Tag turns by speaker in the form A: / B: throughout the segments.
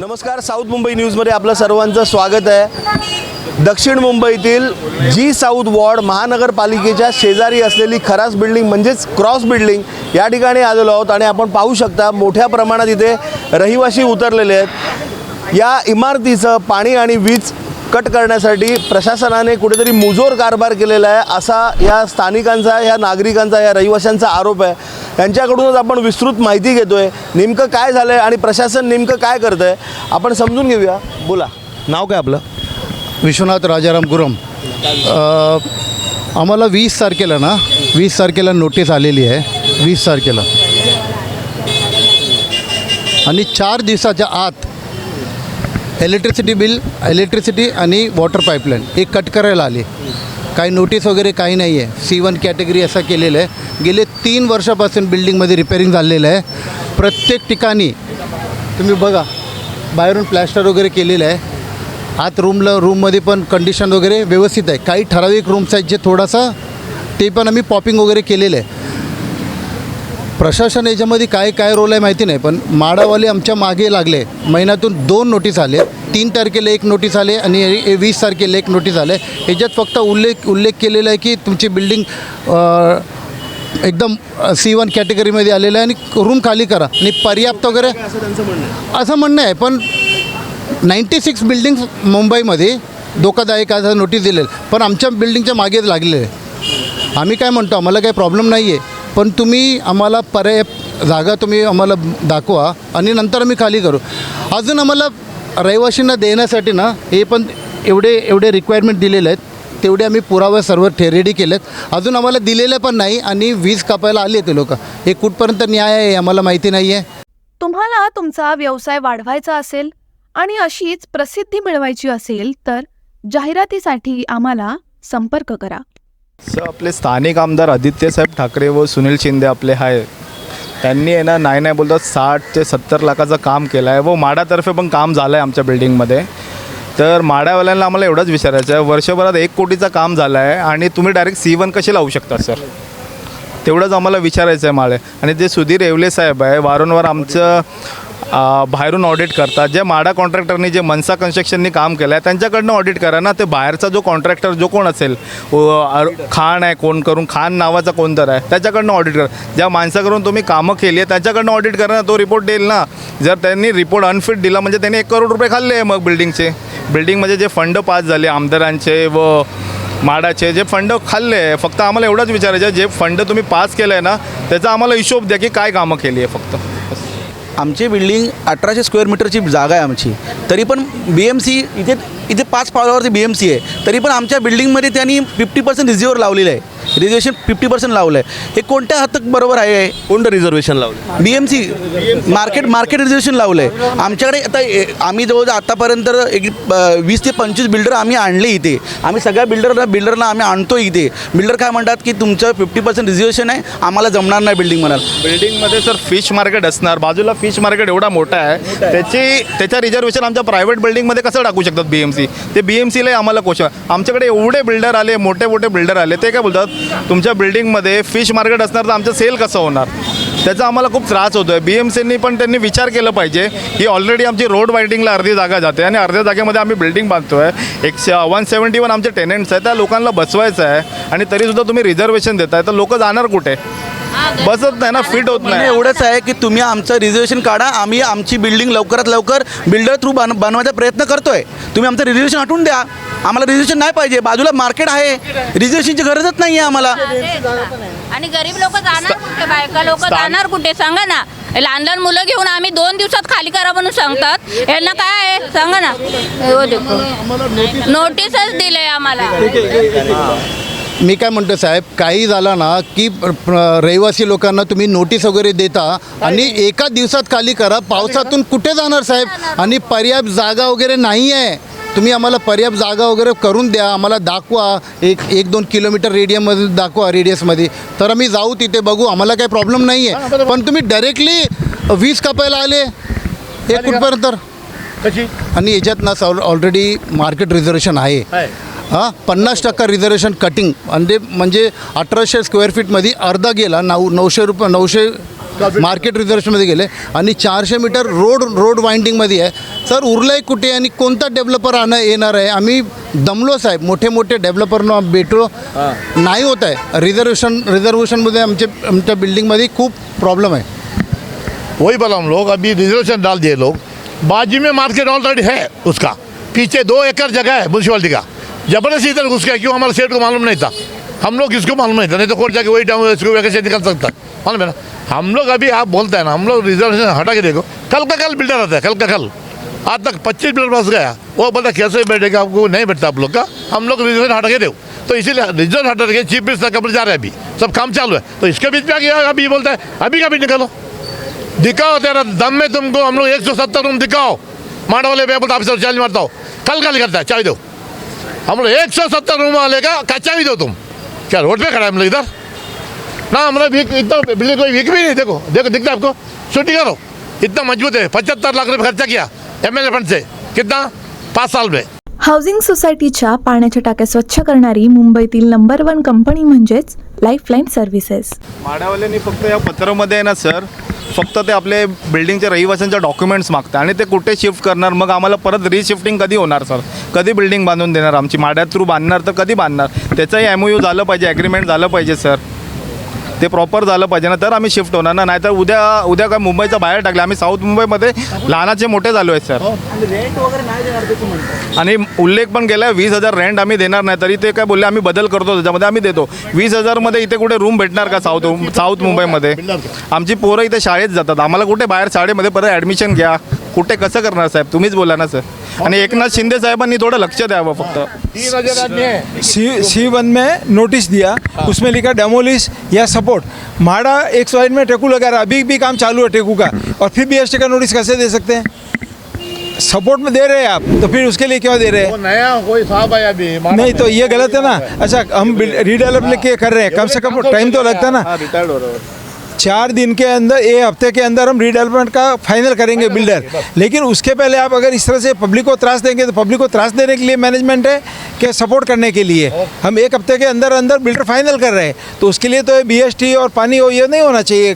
A: नमस्कार साऊथ मुंबई न्यूजमध्ये आपलं सर्वांचं स्वागत आहे. दक्षिण मुंबईतील जी साऊथ वॉर्ड महानगरपालिकेच्या शेजारी असलेली खरास बिल्डिंग म्हणजेच क्रॉस बिल्डिंग या ठिकाणी आलेलो आहोत आणि आपण पाहू शकता मोठ्या प्रमाणात इथे रहिवासी उतरलेले आहेत. या इमारतीचं पाणी आणि वीज कट करण्यासाठी प्रशासनाने कुठेतरी मुजोर कारभार केलेला आहे. असा या स्थानिकांचा या नागरिकांचा या रहिवाशांचा आरोप आहे. त्यांच्याकडूनच आपण विस्तृत माहिती घेतोय. नेमकं काय झालं आहे आणि प्रशासन नेमकं काय करतं आहे आपण समजून घेऊया. बोला. नाव काय आपलं?
B: विश्वनाथ राजाराम गुरम. आम्हाला वीस तारखेला ना वीस तारखेला नोटीस आलेली आहे. वीस तारखेला. आणि चार दिवसाच्या आत इलेक्ट्रिसिटी बिल इलेक्ट्रिसिटी आणि वॉटर पाईपलाईन हे कट करायला आले. काही नोटीस वगैरे काही नाही आहे सी वन कॅटेगरी असं केलेलं आहे. गेले तीन वर्षापासून बिल्डिंगमध्ये रिपेअरिंग झालेलं आहे. प्रत्येक ठिकाणी तुम्ही बघा बाहेरून प्लॅस्टर वगैरे केलेलं आहे. आत रूमला रूममध्ये पण कंडिशन वगैरे व्यवस्थित आहे. काही ठराविक रूम्स आहेत जे थोडासा ते पण आम्ही पॉपिंग वगैरे केलेलं आहे. प्रशासन याच्यामध्ये काय काय रोल आहे माहिती नाही पण माडावाले आमच्या मागे लागले. महिन्यातून दोन नोटीस आले. तीन तारखेला एक नोटीस आले आणि वीस तारखेला एक नोटीस आले. याच्यात फक्त उल्लेख उल्लेख केलेला आहे की तुमची बिल्डिंग एकदम सी वन कॅटेगरीमध्ये आलेलं आहे आणि रूम खाली करा आणि पर्याप्त वगैरे
A: असं म्हणणं आहे.
B: पण नाईंटी सिक्स बिल्डिंग मुंबईमध्ये धोकादायक असं नोटीस दिलेलं पण आमच्या बिल्डिंगच्या मागेच लागलेलं आहे. आम्ही काय म्हणतो? आम्हाला काही प्रॉब्लेम नाही आहे पण तुम्ही आम्हाला पर्याय जागा तुम्ही आम्हाला दाखवा आणि नंतर आम्ही खाली करू. अजून आम्हाला रहिवाशींना देण्यासाठी ना हे पण एवढे एवढे रिक्वायरमेंट दिलेले आहेत. तेवढे आम्ही पुरावा सर्व ठे रेडी आहेत अजून आम्हाला दिलेले पण नाही आणि वीज कापायला आले ते लोक. हे कुठपर्यंत न्याय आहे आम्हाला माहिती नाही आहे
C: तुम्हाला तुमचा व्यवसाय वाढवायचा असेल आणि अशीच प्रसिद्धी मिळवायची असेल तर जाहिरातीसाठी आम्हाला संपर्क करा.
D: सर आपले स्थानिक आमदार आदित्य साहेब ठाकरे व सुनील शिंदे आपले आहे त्यांनी आहे ना नाही नाही बोलतात साठ ते सत्तर लाखाचं काम केलं आहे व माडातर्फे पण काम झालं आहे आमच्या बिल्डिंगमध्ये. तर माडावाल्यांना आम्हाला एवढंच विचारायचं आहे वर्षभरात एक कोटीचं काम झालं आहे आणि तुम्ही डायरेक्ट सी वन कसे लावू शकता सर? तेवढंच आम्हाला विचारायचं आहे माळे. आणि जे सुधीर येवले साहेब आहे वारंवार आमचं बाहेरून ऑडिट करतात. जे माडा कॉन्ट्रॅक्टरनी जे मनसा कन्स्ट्रक्शननी काम केलं आहे त्यांच्याकडनं ऑडिट करा ना. ते बाहेरचा जो कॉन्ट्रॅक्टर जो कोण असेल खाण खान आहे कोण करून खान नावाचा कोण तर आहे त्याच्याकडनं ऑडिट करा. ज्या माणसाकडून तुम्ही कामं केली आहे त्याच्याकडनं ऑडिट करा ना. तो रिपोर्ट देईल ना. जर त्यांनी रिपोर्ट अनफिट दिला म्हणजे त्यांनी एक करोड रुपये खाल्ले आहे मग बिल्डिंगचे बिल्डिंगमध्ये म्हणजे जे फंड पास झाले आमदारांचे व माडाचे जे फंड खाल्ले आहे फक्त आम्हाला एवढंच विचारायचं जे फंड तुम्ही पास केलं आहे ना त्याचा आम्हाला हिशोब द्या की काय कामं केली आहे फक्त.
E: आमची बिल्डिंग अठराशे स्क्वेअर मीटरची जागा आहे आमची. तरी पण बी एम सी इथे इथे पाच पावलावरती बी एम सी आहे. तरी पण आमच्या बिल्डिंगमध्ये त्यांनी फिफ्टी पर्सेंट रिझर्वर लावलेलं आहे. रिझर्वेशन फिफ्टी पर्सेंट लावलं आहे हे कोणत्या हद तक बरोबर आहे?
A: कोणतं रिझर्वेशन लावलं
E: B M C market market reservation लावलं आहे आमच्याकडे आता आम्ही जवळजवळ आतापर्यंत एक वीस ते पंचवीस बिल्डर आम्ही आणले इथे. आम्ही सगळ्या बिल्डरला बिल्डरला आम्ही आणतो इथे. बिल्डर काय म्हणतात की तुमचं फिफ्टी पर्सेंट रिझर्वेशन आहे आम्हाला जमणार नाही बिल्डिंग म्हणाल.
D: बिल्डिंगमध्ये सर फिश मार्केट असणार. बाजूला फिश मार्केट एवढा मोठा आहे. त्याची त्याच्या रिझर्वेशन आमच्या प्रायव्हेट बिल्डिंगमध्ये कसं टाकू शकतात बी एम सी ते बी एम सीला आम्हाला क्वेश्चन आमच्याकडे एवढे बिल्डर आले मोठे मोठे बिल्डर आले ते काय बोलतात? तुमच्या बिल्डिंगमध्ये फिश मार्केट असणार तर आमचं सेल कसं होणार? त्याचा आम्हाला खूप त्रास होतो आहे बी एम सीनी पण त्यांनी विचार केला पाहिजे ही ऑलरेडी आमची रोड वायडिंगला अर्धी जागा जाते आणि अर्ध्या जागेमध्ये आम्ही बिल्डिंग बांधतो आहे एक वन सेवन्टी वन आमचे टेनंट्स आहे त्या लोकांना बसवायचं आहे आणि तरीसुद्धा तुम्ही रिझर्वेशन देताय. तर लोक जाणार कुठे? बसत नाही ना फिट होत नाही.
E: एवढंच आहे की तुम्ही आमचं रिझर्वेशन काढा. आम्ही आमची बिल्डिंग लवकरात लवकर बिल्डर थ्रू बन बनवायचा प्रयत्न करतोय. तुम्ही आमचं रिझर्वेशन हटवून द्या. आम्हाला रिझर्वेशन नाही पाहिजे. बाजूला मार्केट आहे. रिझर्वेशनची गरजच नाही आहे आम्हाला
F: आणि गरीब लोक जाणार कुठे? बायका लोक जाणार कुठे? सांगा ना. लहान लहान मुलं घेऊन आम्ही दोन दिवसात खाली करा म्हणून सांगतात. यांना काय आहे? सांगा ना. हो देखो. नोटीसच दिले आम्हाला.
B: मी काय म्हणतो साहेब काही झाला ना की रहिवासी लोकांना तुम्ही नोटीस वगैरे देता आणि एका दिवसात खाली करा. पावसातून कुठे जाणार साहेब? आणि पर्याप्त जागा वगैरे नाही आहे तुम्ही आम्हाला पर्याप्त जागा वगैरे करून द्या. आम्हाला दाखवा. एक एक दोन किलोमीटर रेडियममध्ये दाखवा रेडियसमध्ये तर आम्ही जाऊ तिथे बघू. आम्हाला काही प्रॉब्लेम नाही आहे पण तुम्ही डायरेक्टली वीज कापायला आले. हे कुठपर्यंत तर? आणि याच्यात ना ऑलरेडी मार्केट रिझर्वेशन आहे. हां पन्नास टक्का रिझर्वेशन कटिंग म्हणजे म्हणजे अठराशे स्क्वेअर फीटमध्ये अर्धा गेला. नऊ नऊशे रुपये नऊशे मार्केट रिझर्वेशनमध्ये गेले आणि चारशे मीटर रोड रोड वाइंडिंगमध्ये आहे. तर उरलंय कुठे आणि कोणता डेव्हलपर आणं येणार आहे? आम्ही दमलो साहेब. मोठे मोठे डेव्हलपरना भेटलो. नाही होत आहे. रिझर्वेशन रिझर्वेशनमध्ये आमचे आमच्या बिल्डिंगमध्ये खूप प्रॉब्लेम आहे.
G: वही बोला हम लोग अभी रिजर्वेशन डाल दिए लोग. बाजू में मार्केट ऑलरेडी है उसका. पीछे दो एकड़ जगह है म्यूनसिपालिटी का. जबरदस्ती इधर घुस गया क्यों? हमारे सेठ को मालूम नहीं था. हम लोग किसको मालूम नहीं था? नहीं तो कोर्ट जाके वही टाइम इसको वैकेंसी निकल सकता मालूम है ना हम लोग अभी आप बोलते हैं ना, हम लोग रिजर्वेशन हटा के देखो। कल का कल बिल्डर आता है, कल का कल। आज तक पच्चीस बिल्डर बस गया। वो बोलता कैसे बैठेगा आपको? नहीं बैठता आप लोग का। हम लोग रिजर्वेशन हटा के दो तो इसीलिए रिज़र्व हटा के चीफ मिनिस्टर कपड़े जा रहे हैं अभी। सब काम चालू है। तो इसके बीच में आ गया अभी बोलता है, अभी का भी निकालो। दिखाओ तेरा दम में तुमको। हम लोग एक सौ सत्तर रूम दिखाओ। मार्ट वाले पेपर ऑफिसर चैलेंज मारता हो। कल का करता है, चाबी दो। हम लोग एक सौ सत्तर रूम वाले का चाबी दो तुम। क्या रोड पे खड़ा है हम लोग इधर? ना हमारा वीक इतना बिल्डिंग कोई वीक भी नहीं देखो देखो दिखता है आपको। शूटिंग करो। इतना मजबूत है पचहत्तर लाख रुपये खर्चा किया एम एल फंड से। कितना? पाँच साल में।
C: हाऊसिंग सोसायटीच्या पाण्याच्या टाक्या स्वच्छ करणारी मुंबईतील नंबर वन कंपनी म्हणजेच लाईफलाईन सर्व्हिसेस
D: माड्यावाल्यांनी फक्त या पत्रामध्ये आहे ना सर फक्त ते आपले बिल्डिंगच्या रहिवाशांच्या डॉक्युमेंट्स मागतात आणि ते कुठे शिफ्ट करणार? मग आम्हाला परत रिशिफ्टिंग कधी होणार सर? कधी बिल्डिंग बांधून देणार आमची? माड्यात थ्रू बांधणार तर कधी बांधणार? त्याचंही एम यू झालं पाहिजे ॲग्रीमेंट झालं पाहिजे सर. ते प्रॉपर झालं पाहिजे ना. तर आम्ही शिफ्ट होणार ना. नाहीतर उद्या उद्या काय मुंबईच्या बाहेर टाकले. आम्ही साऊथ मुंबईमध्ये लहानाचे मोठे झालो आहे सर आणि उल्लेख पण केला आहे वीस हजार रेंट आम्ही देणार नाही. तरी ते काय बोलले आम्ही बदल करतो त्याच्यामध्ये आम्ही देतो. वीस हजारमध्ये इथे कुठे रूम भेटणार का साऊथ साऊथ मुंबईमध्ये? आमची पोरं इथे शाळेत जातात. आम्हाला कुठे बाहेर शाळेमध्ये परत ॲडमिशन घ्या. कुठे कसं करणार साहेब? तुम्हीच बोला ना सर आणि एकनाथ शिंदे साहेबांनी थोडं लक्ष द्यावं फक्त.
G: है
H: सी सी वन में नोटिस दिया उसमें लिखा डेमोलिश या सपोर्ट माड़ा एक साइड में टेकू लगा रहा अभी भी काम चालू है टेकू का। और फिर बी का नोटिस कैसे दे सकते हैं? सपोर्ट में दे रहे हैं आप तो फिर उसके लिए क्यों दे रहे
G: वो
H: हैं
G: नया कोई साहब है अभी
H: नहीं तो ये गलत है ना। अच्छा हम रिडेवलप के कर रहे हैं कम से कम टाइम तो लगता है ना।
D: रिटायर्ड हो रहा है।
H: चार दिन के अंदर एक हफ़्ते के अंदर हम रीडेवलपमेंट का फाइनल करेंगे बिल्डर लेकिन उसके पहले आप अगर इस तरह से पब्लिक को त्रास देंगे तो पब्लिक को त्रास देने के लिए मैनेजमेंट है के सपोर्ट करने के लिए। हम एक हफ़्ते के अंदर अंदर बिल्डर फाइनल कर रहे हैं। तो उसके लिए तो बीएसटी और पानी हो ये नहीं होना चाहिए।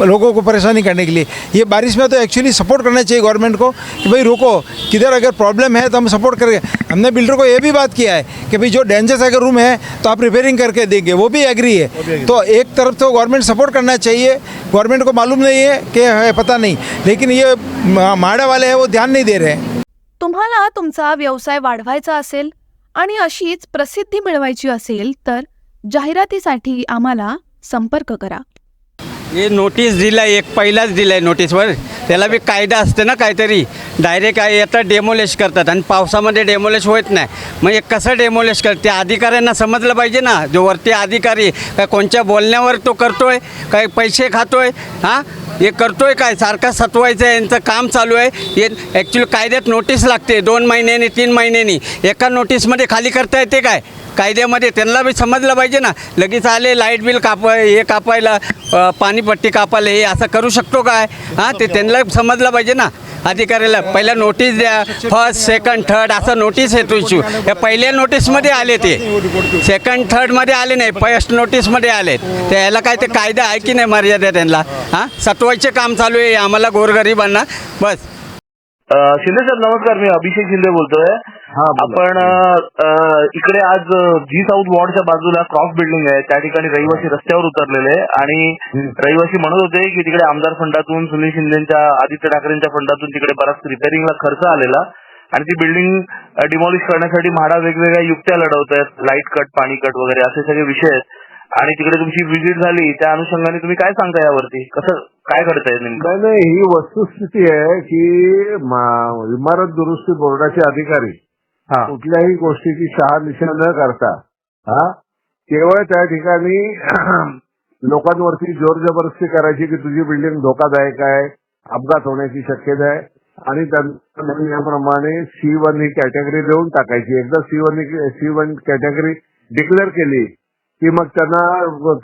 H: लोगों को परेशानी करने के लिए। ये बारिश में तो एक्चुअली सपोर्ट करना चाहिए गवर्नमेंट को कि भाई रोको किधर अगर प्रॉब्लम है तो हम सपोर्ट करेंगे। हमने बिल्डर को ये भी बात किया है कि भाई जो डेंजर्स अगर रूम है तो आप रिपेयरिंग करके देंगे वो भी एग्री है। तो एक तरफ तो गवर्नमेंट सपोर्ट करना चाहिए गवर्नमेंट को मालूम नहीं है कि है पता नहीं लेकिन ये माड़ा वाले हैं वो ध्यान नहीं दे रहे हैं।
C: तुम्हाला तुमचा व्यवसाय वाढवायचा असेल आणि अशीच प्रसिद्धी मिळवायची असेल तर जाहिरातीसाठी आम्हाला संपर्क करा.
I: हे नोटीस दिलं एक पहिलाच दिलं आहे नोटीसवर त्याला बी कायदा असते ना काहीतरी. डायरेक्ट येतात डेमोलेश करतात आणि पावसामध्ये डेमोलेश होत नाही. मग हे कसं डेमोलेश करत त्या अधिकाऱ्यांना समजलं पाहिजे ना. जो वरती अधिकारी काय कोणत्या बोलण्यावर तो करतोय काय पैसे खातोय हां? हे करतोय काय? सारखा सतवायचं आहे यांचं काम चालू आहे. हे ॲक्च्युली कायद्यात नोटीस लागते दोन महिन्यांनी तीन महिन्यांनी. एका नोटीसमध्ये खाली करता येते काय? कायद्यामध्ये त्यांना बी समजलं पाहिजे ना. लगेच आले लाइट बिल कापाय हे कापायला पाणीपट्टी कापायला हे असं करू शकतो काय? हां ते त्यांना समजलं पाहिजे ना. अधिकाऱ्याला पहिल्या नोटीस द्या. फर्स्ट सेकंड थर्ड असं नोटीस येतो इश्यू या पहिल्या नोटीसमध्ये आले ते. सेकंड थर्डमध्ये आले नाही. फर्स्ट नोटीसमध्ये आले. तर याला काय ते कायदा आहे की नाही मर्यादा त्यांना? हां? सटवायचे काम चालू आहे. आम्हाला गोरगरिबांना. बस.
J: शिंदे साहेब नमस्कार मी अभिषेक शिंदे बोलतोय. आपण इकडे आज जी साऊथ वॉर्डच्या बाजूला क्रॉस बिल्डिंग आहे. त्या ठिकाणी रहिवासी रस्त्यावर उतरलेले आणि रहिवासी म्हणत होते की तिकडे आमदार फंडातून सुनील शिंदेच्या आदित्य ठाकरेंच्या फंडातून तिकडे बराच रिपेअरिंगला खर्च आलेला. आणि ती बिल्डिंग डिमॉलिश करण्यासाठी म्हाडा वेगवेगळ्या युक्त्या लढवत आहेत लाइट कट पाणी कट वगैरे असे सगळे विषय आहेत. आणि तिकडे तुमची व्हिजिट झाली त्या अनुषंगाने तुम्ही काय सांगता यावरती? कसं काय घडतंय नेमकं?
K: नाही नाही ही वस्तुस्थिती आहे की मा- इमारत दुरुस्ती बोर्डाचे अधिकारी
J: हा.
K: कुठल्याही गोष्टीची शहानिशा न करता हा केवळ त्या ठिकाणी लोकांवरती जोर जबरदस्ती करायची की तुझी बिल्डिंग धोकादायक आहे अपघात होण्याची शक्यता आहे आणि त्यांना याप्रमाणे सी वन ही कॅटेगरी देऊन टाकायची. एकदा C one C one category declare केली की मग त्यांना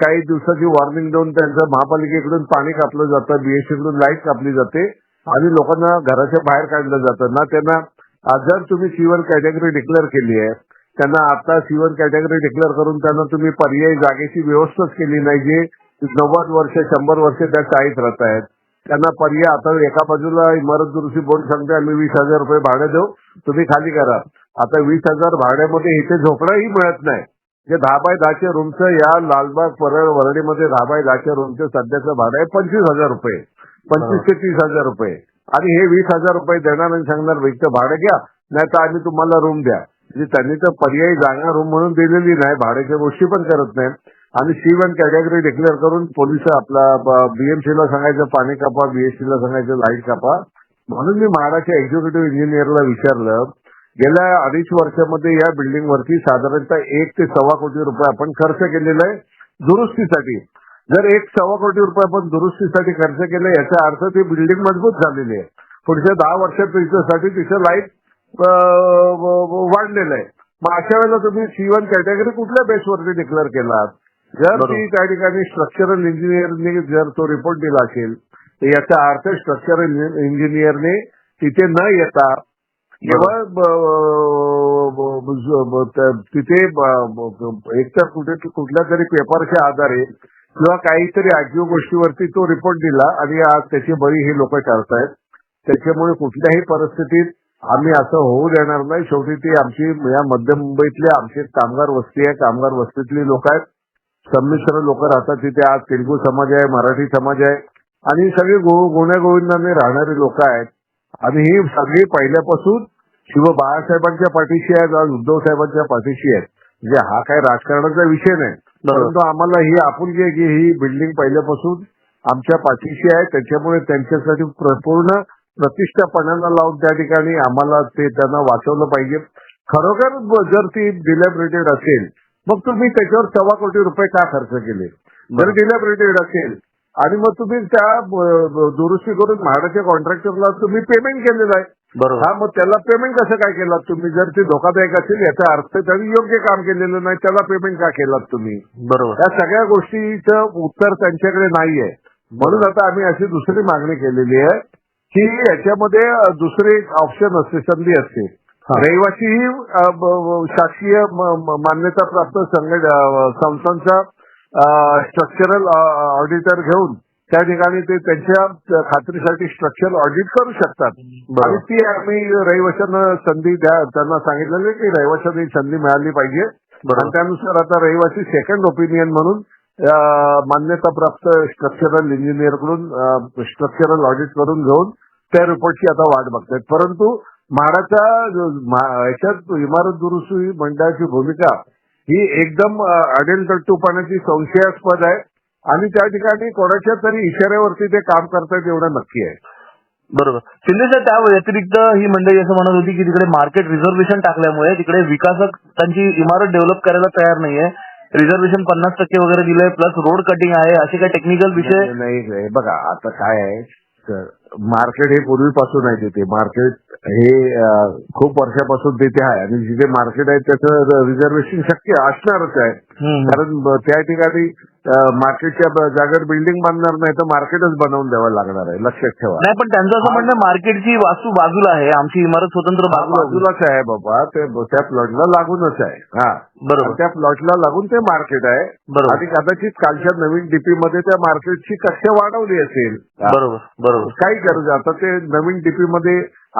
K: काही दिवसाची वॉर्निंग देऊन त्यांचं महापालिकेकडून पाणी कापलं जातं बीएससी कडून लाइट कापली जाते आणि लोकांना घराच्या बाहेर काढलं जातं. ना त्यांना आज जर तुम्ही सीवर कॅटेगरी डिक्लेअर केली आहे त्यांना आता सीवर कॅटेगरी डिक्लेअर करून त्यांना तुम्ही पर्यायी जागेची व्यवस्थाच केली नाही जे नव्वद वर्ष शंभर वर्ष त्या चाळीत राहत आहेत. त्यांना पर्याय आता एका बाजूला इमारत दुरुस्ती बोर्ड सांगते आम्ही वीस हजार रुपये भाडे देऊ तुम्ही खाली करा. आता वीस हजार भाड्यामध्ये इथे झोपडाही मिळत नाही. जे दहा बाय दहाच्या रूमचं या लालबाग परळ वरळीमध्ये दहा बाय दहाच्या रूमचं सध्याचं भाडं आहे पंचवीस हजार रुपये. पंचवीस ते तीस हजार रुपये. आणि हे वीस हजार रुपये देणार आणि सांगणार व्यक्त भाडं घ्या नाही तर आम्ही तुम्हाला रूम द्या. म्हणजे त्यांनी तर पर्यायी जागा रूम म्हणून दिलेली नाही भाड्याच्या गोष्टी पण करत नाही. आणि सी वन कॅटेगरी डिक्लेअर करून पोलीस आपला बीएमसी ला सांगायचं पाणी कापा बीएससीला सांगायचं लाइट कापा. म्हणून मी महाराष्ट्र एक्झिक्युटिव्ह इंजिनियरला विचारलं गेल्या अडीच वर्षामध्ये या बिल्डिंग वरती साधारणतः एक ते सव्वा कोटी रुपये आपण खर्च केलेला आहे दुरुस्तीसाठी. जर एक सव्वा कोटी रुपये आपण दुरुस्तीसाठी खर्च केले याचा अर्थ ती बिल्डिंग मजबूत झालेली आहे. पुढच्या दहा वर्षात तिच्यासाठी तिचं लाइट वाढलेलं आहे. मग अशा वेळेला तुम्ही सी वन कॅटेगरी कुठल्या बेसवरती डिक्लेअर केलात? जर ती त्या ठिकाणी स्ट्रक्चरल इंजिनियरने जर तो रिपोर्ट दिला असेल तर याचा अर्थ स्ट्रक्चरल इंजिनियरने तिथे न येता जेव्हा तिथे एकतर कुठे कुठल्या तरी पेपरच्या आधारे किंवा काहीतरी आजीव गोष्टीवरती तो रिपोर्ट दिला आणि आज त्याची बळी ही लोक करतायत त्याच्यामुळे कुठल्याही परिस्थितीत आम्ही असं होऊ देणार नाही. शेवटी ती आमची या मध्य मुंबईतले आमचे कामगार वस्ती आहे. कामगार वस्तीतली लोक आहेत. संमिश्र लोक राहतात तिथे. आज तेलुगू समाज आहे मराठी समाज आहे. आणि सगळे गो गुण्या गोविंदाने राहणारी लोक आहेत. आणि ही सगळी पहिल्यापासून शिव बाळासाहेबांच्या पाठीशी आहेत आज उद्धव साहेबांच्या पाठीशी आहेत. म्हणजे हा काही राजकारणाचा विषय नाही. परंतु आम्हाला ही आपुलकी आहे की ही बिल्डिंग पहिल्यापासून आमच्या पाठीशी आहे. त्याच्यामुळे त्यांच्यासाठी प्र- पूर्ण प्रतिष्ठापणाला लावून त्या ठिकाणी आम्हाला ते त्यांना वाचवलं पाहिजे. खरोखर जर ती डिलॅबरेटेड असेल मग तुम्ही त्याच्यावर सव्वा कोटी रुपये का खर्च केले? जर डिलॅबरेटेड असेल आणि मग तुम्ही त्या दुरुस्ती करून म्हाडाच्या कॉन्ट्रॅक्टरला तुम्ही पेमेंट केलेलं आहे.
J: बरोबर.
K: हा मग त्याला पेमेंट कसं काय केलात तुम्ही? जर ते धोकादायक असेल याचा अर्थ त्यांनी योग्य काम केलेलं नाही त्याला पेमेंट का केलात तुम्ही?
J: बरोबर.
K: या सगळ्या गोष्टीचं उत्तर त्यांच्याकडे नाहीये. म्हणून आता आम्ही अशी दुसरी मागणी केलेली आहे की याच्यामध्ये अ, दुसरे ऑप्शन असते संधी असते. रहिवासी ही अ, ब- ब- शासकीय म- म- मान्यताप्राप्त संघट अ, संस्थांचा स्ट्रक्चरल ऑडिटर घेऊन त्या ठिकाणी ते त्यांच्या खात्रीसाठी स्ट्रक्चरल ऑडिट करू शकतात. आणि ती आम्ही रहिवाशांना संधी द्या त्यांना सांगितलेलं की रहिवाशांना ही संधी मिळाली पाहिजे. आणि त्यानुसार आता रहिवासी सेकंड ओपिनियन म्हणून मान्यताप्राप्त स्ट्रक्चरल इंजिनियरकडून स्ट्रक्चरल ऑडिट करून घेऊन त्या रिपोर्टची आता वाट बघतायत. परंतु म्हाडाच्या याच्यात इमारत दुरुस्ती मंडळाची भूमिका ही एकदम अ, अडेलतट्टूपणाची संशयास्पद आहे. आणि त्या ठिकाणी कोणाच्या तरी इशाऱ्यावरती ते काम करतायत एवढं नक्की आहे.
J: बरोबर. शिंदे साहेब त्या व्यतिरिक्त ही मंडळी असं म्हणत होती की तिकडे मार्केट रिझर्वेशन टाकल्यामुळे तिकडे विकासक त्यांची इमारत डेव्हलप करायला तयार नाहीये. रिझर्वेशन पन्नास टक्के वगैरे दिलंय प्लस रोड कटिंग आहे. असे काही टेक्निकल विषय
K: नाही नाही बघा आता काय आहे? मार्केट हे पूर्वीपासून आहे तिथे. मार्केट हे अं, खूप वर्षापासून तिथे आहे आणि जिथे मार्केट आहे त्याचं रिझर्वेशन शक्य असणारच आहे. कारण ब- त्या ठिकाणी अं, मार्केटच्या ब- जागेवर बिल्डिंग बांधणार नाही तर मार्केटच बनवून द्यावं लागणार आहे. लक्षात ठेवा.
J: नाही पण त्यांचं असं म्हणणं मार्केटची वास्तू बाजूला आहे. आमची इमारत स्वतंत्र बाजूला.
K: बाजूलाच आहे बाबा. ते त्या प्लॉटला लागूनच आहे. हा.
J: बरोबर.
K: त्या प्लॉटला लागून ते मार्केट आहे.
J: बरोबर.
K: आणि कदाचित कालच्या नवीन डीपी मध्ये त्या मार्केटची कक्षा वाढवली असेल. हा.
J: बरोबर बरोबर.
K: काही गरज आता ते नवीन डीपी मध्ये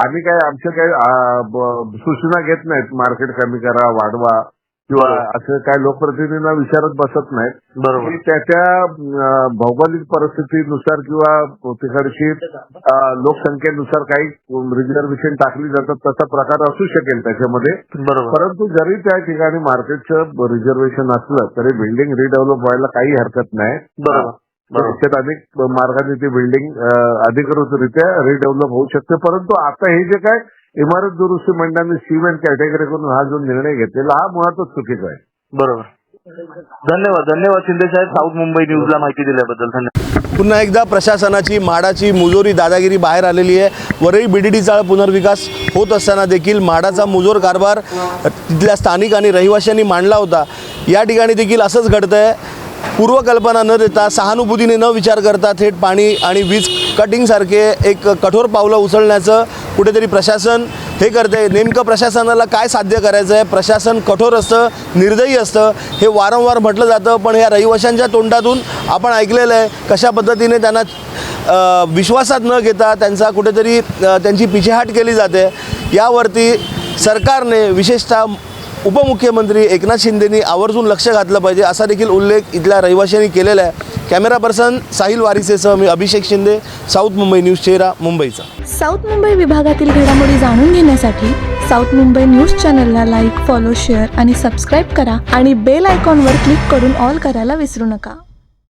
K: आम्ही काय आमच्या काही आ, ब- सूचना घेत नाहीत. मार्केट कमी करा वाढवा. किंवा असं काय लोकप्रतिनिधींना विचारत बसत नाहीत.
J: बरोबर.
K: की त्या त्या अं, भौगोलिक परिस्थितीनुसार किंवा तिकडची लोकसंख्येनुसार काही रिझर्वेशन टाकली जातात तसा प्रकार असू शकेल त्याच्यामध्ये.
J: बरोबर.
K: परंतु जरी त्या ठिकाणी मार्केटचं रिझर्वेशन असलं तरी बिल्डिंग रिडेव्हलप व्हायला काही हरकत नाही.
J: बरोबर.
K: त्याच्यात अनेक मार्गाने ती बिल्डिंग अधिकृतरित्या रिडेव्हलप होऊ शकते. परंतु आता हे जे काय इमारत दुरुस्ती मंडळाने सिमेंट कॅटेगरी करून हा जो निर्णय घेतलेला हा मुळातच चुकीचा आहे.
J: बरोबर. धन्यवाद धन्यवाद शिंदे साहेब. साऊथ मुंबई न्यूजला माहिती दिल्याबद्दल धन्यवाद.
A: पुन्हा एकदा प्रशासनाची म्हाडाची मुजोरी दादागिरी बाहेर आलेली आहे. वरळी बीडीडी चाळ पुनर्विकास होत असताना देखील म्हाडाचा मुजोर कारभार तिथल्या स्थानिक आणि रहिवाशांनी मांडला होता. या ठिकाणी देखील असंच घडतं आहे पूर्वकल्पना न देता सहानुभूतीने न विचार करता थेट पाणी आणि वीज कटिंगसारखे एक कठोर पावलं उचलण्याचं कुठेतरी प्रशासन हे करते नेमकं प्रशासनाला काय साध्य करायचं आहे प्रशासन कठोर असतं निर्दयी असतं हे वारंवार म्हटलं जातं पण ह्या रहिवाशांच्या तोंडातून आपण ऐकलेलं आहे कशा पद्धतीने त्यांना
K: विश्वासात न घेता त्यांचा कुठेतरी त्यांची पिछेहाट केली जाते. यावरती सरकारने विशेषतः उपमुख्यमंत्री एकनाथ शिंदेनी आवर्जून लक्ष घातलं पाहिजे असा देखील उल्लेख इथल्या रहिवाशांनी केलेला आहे. कॅमेरा पर्सन साहिल वारिसेसह मी अभिषेक शिंदे साऊथ मुंबई न्यूज चेहरा मुंबईचा.
C: साऊथ मुंबई विभागातील घडामोडी जाणून घेण्यासाठी साऊथ मुंबई न्यूज चॅनलला लाईक फॉलो शेअर आणि सबस्क्राईब करा आणि बेल आयकॉनवर क्लिक करून ऑल करायला विसरू नका.